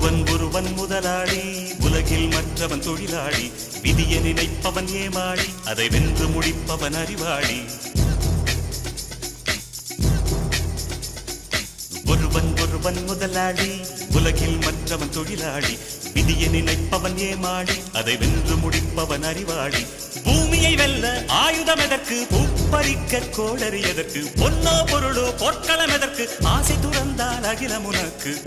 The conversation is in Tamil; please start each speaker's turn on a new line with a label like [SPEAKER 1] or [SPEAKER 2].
[SPEAKER 1] ஒருவன் ஒருவன் முதலாளி உலகில் மற்றவன் தொழிலாளி விதியை நினைப்பவன் ஏமாளி அதை வென்று முடிப்பவன் அறிவாளி. ஒருவன் ஒருவன் முதலாளி உலகில் மற்றவன் தொழிலாளி விதியை நினைப்பவன் ஏமாளி அதை வென்று முடிப்பவன் அறிவாளி. பூமியை வெல்ல ஆயுதம் எதற்கு? பூப்பறிக்க கோடரி எதற்கு? பொன்னோ பொருளோ பொற்களம் எதற்கு? ஆசை துறந்தால் அகிலம் உனக்கு.